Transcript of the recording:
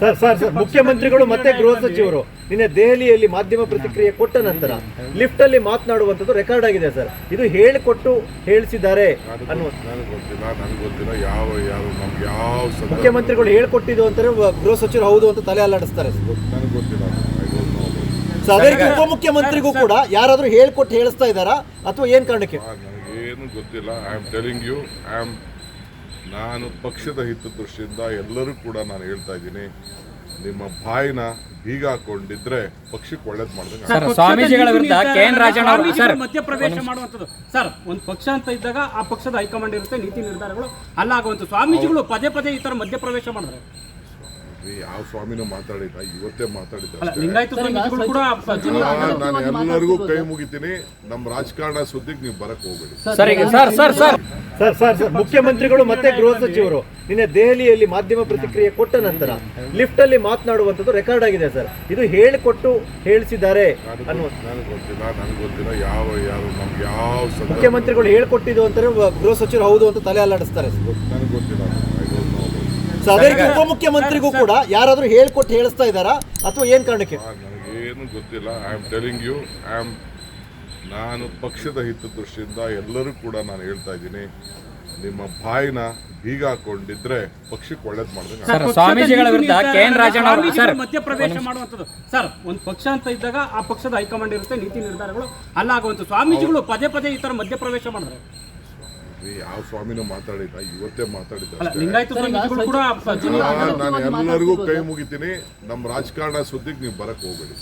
Sir sir sir ಮುಖ್ಯಮಂತ್ರಿಗಳು ಮತ್ತೆ ಗೃಹ ಸಚಿವರು ನಿನ್ನೆ ದೆಹಲಿಯಲ್ಲಿ ಮಾಧ್ಯಮ ಪ್ರತಿಕ್ರಿಯೆ ಕೊಟ್ಟ ನಂತರ ಲಿಫ್ಟ್ ಅಲ್ಲಿ ಮಾತನಾಡುವಂಥದ್ದು ರೆಕಾರ್ಡ್ ಆಗಿದೆ ಸರ್. ಇದು ಹೇಳಿಕೊಟ್ಟು ಹೇಳಿಸಿದ್ದಾರೆ ಮುಖ್ಯಮಂತ್ರಿಗಳು ಹೇಳ್ಕೊಟ್ಟಿದ್ದು ಅಂತಾರೆ ಗೃಹ ಸಚಿವರು ಹೌದು ಅಂತ ತಲೆ ಅಲ್ಲಾಡಿಸ್ತಾರೆ. ಮುಖ್ಯಮಂತ್ರಿಗೂ ಅದೇ ರೀತಿ ಉಪಮುಖ್ಯಮಂತ್ರಿಗೂ ಕೂಡ ಯಾರಾದ್ರೂ ಹೇಳ್ಕೊಟ್ಟು ಹೇಳಿಸ್ತಾ ಇದ್ದಾರಾ ಅಥವಾ ಏನ್ ಕಾರಣಕ್ಕೆ? ಏನು ಗೊತ್ತಿಲ್ಲ I am telling you I am ನಾನು ಪಕ್ಷದ ಹಿತದೃಷ್ಟಿಯಿಂದ ಎಲ್ಲರೂ ಕೂಡ ನಾನು ಹೇಳ್ತಾ ಇದ್ದೀನಿ ನಿಮ್ಮ ಬಾಯಿನ ಬೀಗ ಹಾಕೊಂಡಿದ್ರೆ ಪಕ್ಷಕ್ಕೆ ಒಳ್ಳೇದು ಮಾಡಿದ್ರೆ ಸರ್ ಸ್ವಾಮೀಜಿಗಳ ವಿರುದ್ಧ ಕೆಎನ್ ರಾಜಣ್ಣ ಅವರು ಸರ್ ಮಧ್ಯಪ್ರವೇಶ ಮಾಡುವಂಥದ್ದು. ಸರ್ ಒಂದು ಪಕ್ಷ ಅಂತ ಇದ್ದಾಗ ಆ ಪಕ್ಷದ ಹೈಕಮಾಂಡ್ ಇರುತ್ತೆ ನೀತಿ ನಿರ್ಧಾರಗಳು ಅಲ್ಲಾಗುವಂಥ ಸ್ವಾಮೀಜಿಗಳು ಪದೇ ಪದೇ ಈ ತರ ಮಧ್ಯಪ್ರವೇಶ ಮಾಡಿದ್ರೆ ಯಾವ ಸ್ವಾಮಿನೂ ಮಾತಾಡಿಲ್ಲ ಇವತ್ತೇ ಮಾತಾಡಿದ್ದೆ ಅಲ್ಲ ಅಷ್ಟೇ. ಲಿಂಗಾಯತ ಸ್ವಾಮೀಜಿಗಳು ಕೂಡ ನಾನು ಎಲ್ಲರಿಗೂ ಕೈ ಮುಗಿತೀನಿ ನಮ್ಮ ರಾಜಕಾರಣ ಸುದ್ದಿಗೆ ನೀವು ಬರಕ್ ಹೋಗ್ಬೇಡಿ. ಸರ್ ಸರ್ ಸರ್ ಮುಖ್ಯಮಂತ್ರಿಗಳು ಮತ್ತೆ ಗೃಹ ಸಚಿವರು ನಿನ್ನೆ ದೆಹಲಿಯಲ್ಲಿ ಮಾಧ್ಯಮ ಪ್ರತಿಕ್ರಿಯೆ ಕೊಟ್ಟ ನಂತರ ಲಿಫ್ಟ್ ಅಲ್ಲಿ ಮಾತನಾಡುವಂಥದ್ದು ರೆಕಾರ್ಡ್ ಆಗಿದೆ ಸರ್. ಇದು ಹೇಳಿಕೊಟ್ಟು ಹೇಳಿಸಿದ್ದಾರೆ ಗೊತ್ತಿಲ್ಲ ನನಗೆ ಗೊತ್ತಿಲ್ಲ ಯಾವ ಯಾರು ನಮ್ಗೆ ಯಾವ ಮುಖ್ಯಮಂತ್ರಿಗಳು ಹೇಳ್ಕೊಟ್ಟಿದ್ದು ಅಂತಾರೆ ಗೃಹ ಸಚಿವರು ಹೌದು ಅಂತ ತಲೆ ಅಲ್ಲಾಡಿಸ್ತಾರೆ ನನಗೆ ಗೊತ್ತಿಲ್ಲ. ಸೊ ಅದೇ ರೀತಿ ಉಪಮುಖ್ಯಮಂತ್ರಿಗೂ ಕೂಡ ಯಾರಾದರೂ ಹೇಳ್ಕೊಟ್ಟು ಹೇಳಿಸ್ತಾ ಇದ್ದಾರಾ? ಅಥವಾ ಏನ್ ಕಾರಣಕ್ಕೆ? ನನಗೇನು ಗೊತ್ತಿಲ್ಲ. I am telling you I am ನಾನು ಪಕ್ಷದ ಹಿತದೃಷ್ಟಿಯಿಂದ ಎಲ್ಲರೂ ಕೂಡ ನಾನು ಹೇಳ್ತಾ ಇದ್ದೀನಿ ನಿಮ್ಮ ಬಾಯಿನ ಬೀಗ ಹಾಕೊಂಡಿದ್ರೆ ಪಕ್ಷಕ್ಕೆ ಒಳ್ಳೇದು ಮಾಡಿದ್ರೆ ಸರ್ ಸ್ವಾಮೀಜಿಗಳ ವಿರುದ್ಧ ಕೆ. ಎನ್. ರಾಜಣ್ಣ ಅವರು ಸರ್ ಮಧ್ಯಪ್ರವೇಶ ಮಾಡುವಂಥದ್ದು. ಸರ್ ಒಂದು ಪಕ್ಷ ಅಂತ ಇದ್ದಾಗ ಆ ಪಕ್ಷದ ಹೈಕಮಾಂಡ್ ಇರುತ್ತೆ ನೀತಿ ನಿರ್ಧಾರಗಳು ಅಲ್ಲಾಗುವಂಥ ಸ್ವಾಮೀಜಿಗಳು ಪದೇ ಪದೇ ಈ ತರ ಮಧ್ಯಪ್ರವೇಶ ಮಾಡಿದ್ರೆ ಯಾವ ಸ್ವಾಮಿನೂ ಮಾತಾಡಿಲ್ಲ ಇವತ್ತೇ ಮಾತಾಡಿದ್ದೆ ಅಲ್ಲ ಅಷ್ಟೇ. ಲಿಂಗಾಯತ ಸ್ವಾಮೀಜಿಗಳು ಕೂಡ ನಾನು ನಾನು ಎಲ್ಲರಿಗೂ ಕೈ ಮುಗಿತೀನಿ ನಮ್ಮ ರಾಜಕಾರಣ ಸುದ್ದಿಗೆ ನೀವು ಬರಕ್ ಹೋಗ್ಬೇಡಿ.